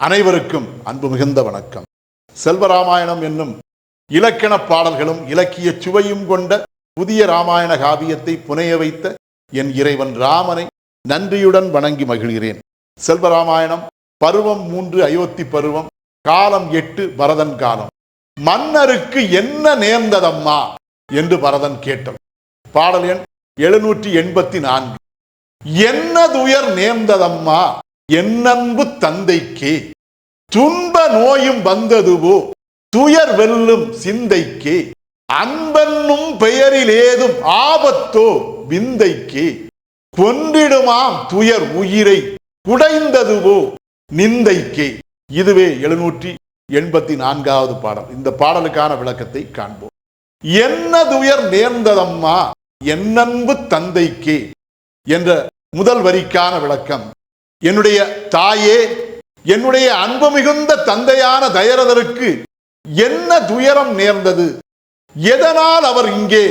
அனைவருக்கும் அன்பு மிகுந்த வணக்கம். செல்வராமாயணம் என்னும் இலக்கண பாடல்களும் இலக்கிய சுவையும் கொண்ட புதிய ராமாயண காவியத்தை புனைய வைத்த என் இறைவன் ராமனை நன்றியுடன் வணங்கி மகிழ்கிறேன். செல்வராமாயணம் பருவம் மூன்று அயோத்தி பருவம் காலம் எட்டு பரதன் காலம். மன்னருக்கு என்ன நேர்ந்ததம்மா? என்று பரதன் கேட்டான். பாடல் எண் எழுநூற்றி எண்பத்தி நான்கு. என்ன துயர் நேர்ந்ததம்மா? என்னன்பு தந்தைக்கே. துன்ப நோயும் வந்ததுவோ துயர் வெல்லும் சிந்தைக்கே. அன்பென்னும் பெயரில் ஏதும் ஆபத்தோ விந்தைக்கே. கொன்றிடுமாம் துயர் உயிரை குடைந்ததுவோ நிந்தைக்கே. இதுவே எழுநூற்றி எண்பத்தி நான்காவது பாடல். இந்த பாடலுக்கான விளக்கத்தை காண்போம். என்ன துயர் நேர்ந்ததம்மா என்னன்பு தந்தைக்கே என்ற முதல் வரிக்கான விளக்கம் என்னுடைய தாயே என்னுடைய அன்பு மிகுந்த தந்தையான தயரதருக்கு என்ன துயரம் நேர்ந்தது? எதனால் அவர் இங்கே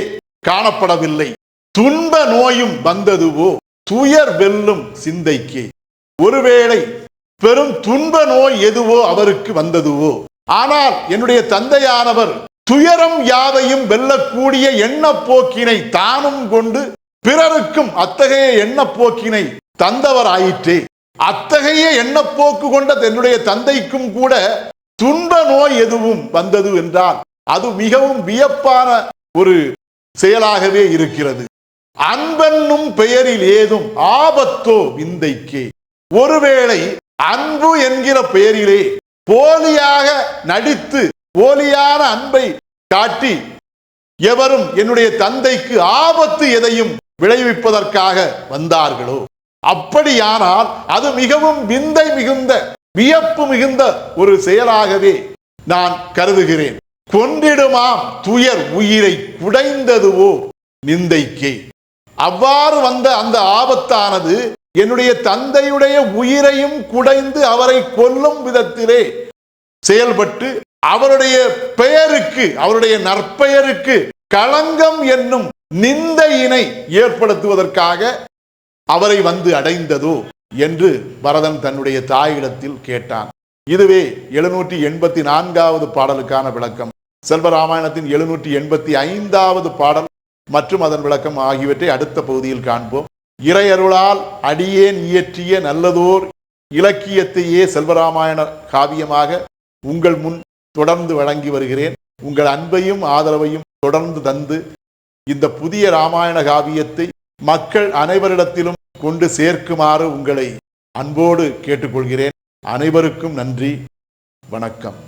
காணப்படவில்லை? துன்ப நோயும் வந்ததுவோ? துயர் வெல்லும் சிந்தைக்கு. ஒருவேளை பெரும் துன்ப நோய் எதுவோ அவருக்கு வந்ததுவோ? ஆனால் என்னுடைய தந்தையானவர் துயரம் யாவையும் வெல்லக்கூடிய எண்ணப்போக்கினை தானும் கொண்டு பிறருக்கும் அத்தகைய எண்ணப்போக்கினை தந்தவர் ஆயிற்றே அத்தகைய எண்ணப்போக்கு கொண்ட தன்னுடைய தந்தைக்கும் கூட துன்ப நோய் எதுவும் வந்தது என்றால் அது மிகவும் வியப்பான ஒரு செயலாகவே இருக்கிறது. அன்பென்னும் பெயரில் ஏதும் ஆபத்தோ விந்தைக்கே. ஒருவேளை அன்பு என்கிற பெயரிலே போலியாக நடித்து போலியான அன்பை காட்டி எவரும் என்னுடைய தந்தைக்கு ஆபத்து எதையும் விளைவிப்பதற்காக வந்தார்களோ? அப்படியானால் அது மிகவும் விந்தை மிகுந்த வியப்பு மிகுந்த ஒரு செயலாகவே நான் கருதுகிறேன். கொன்றிடுமாம் துயர் உயிரை குடைந்ததுவோ நிந்தைக்கே. அவ்வாறு வந்த அந்த ஆபத்தானது என்னுடைய தந்தையுடைய உயிரையும் குடைந்து அவரை கொல்லும் விதத்திலே செயல்பட்டு அவருடைய பெயருக்கு அவருடைய நற்பெயருக்கு களங்கம் என்னும் நிந்தையினை ஏற்படுத்துவதற்காக அவரை வந்து அடைந்ததோ என்று பரதன் தன்னுடைய தாயிடத்தில் கேட்டான். இதுவே எழுநூற்றி எண்பத்தி நான்காவது பாடலுக்கான விளக்கம். செல்வராமாயணத்தின் எழுநூற்றி எண்பத்தி ஐந்தாவது பாடல் மற்றும் அதன் விளக்கம் ஆகியவற்றை அடுத்த பகுதியில் காண்போம். இறையருளால் அடியேன் இயற்றிய நல்லதோர் இலக்கியத்தையே செல்வராமாயண காவியமாக உங்கள் முன் தொடர்ந்து வழங்கி வருகிறேன். உங்கள் அன்பையும் ஆதரவையும் தொடர்ந்து தந்து இந்த புதிய ராமாயண காவியத்தை மக்கள் அனைவரிடத்திலும் கொண்டு சேர்க்குமாறு உங்களை அன்போடு கேட்டுக்கொள்கிறேன். அனைவருக்கும் நன்றி. வணக்கம்.